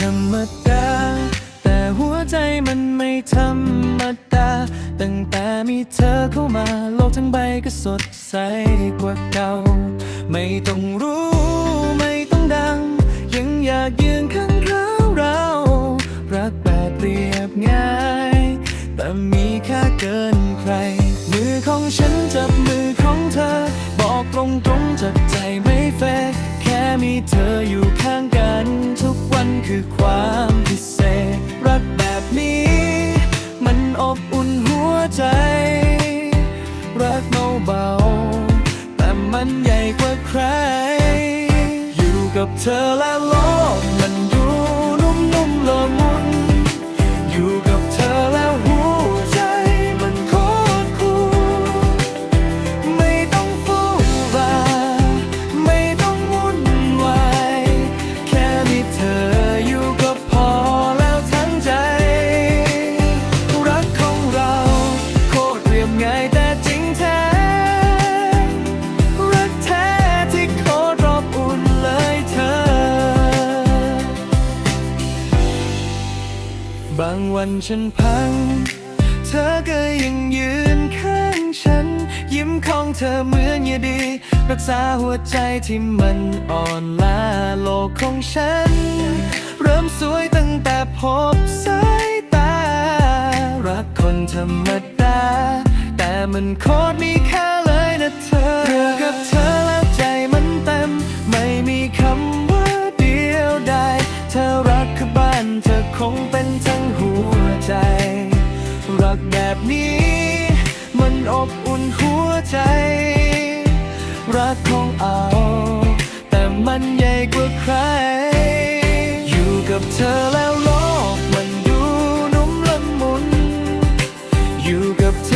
ธรรมดา แต่หัวใจมันไม่ธรรมดา ตั้งแต่มีเธอเข้ามา โลกทั้งใบก็สดใสกว่าเก่า ไม่ต้องรู้ ไม่ต้องดัง ยังอยากยืนข้างเราเรารักแบบเรียบง่าย แต่มีค่าเกินใคร มือของฉัน คือความพิเศษ รักแบบนี้ มันอบอุ่นหัวใจ รักเบาๆแต่มันใหญ่กว่าใคร อยู่กับเธอและโลก มันดูนุ่มๆละมุนอยู่กับางวันฉันพัง เธอก็ยังยืนข้างฉัน ยิ้มของเธอเหมือนยาดี รักษาหัวใจที่มันอ่อนล้าโลกของฉัน เริ่มสวยตั้งแต่พบสายตา รักคนธรรมดา แต่มันโคตรมีค่าเลยนะเธอเรือกับเธอแล้วใจมันเต็ม ไม่มีคำว่าเดียวดายเธอรักคือบ้านเธอคงเป็นทั้งหัวใจ รักแบบนี้ มันอบอุ่นหัวใจ รักของเอา แต่มันใหญ่กว่าใคร อยู่กับเธอแล้วโลกมันดูนุ่มละมุน อยู่กับเธอ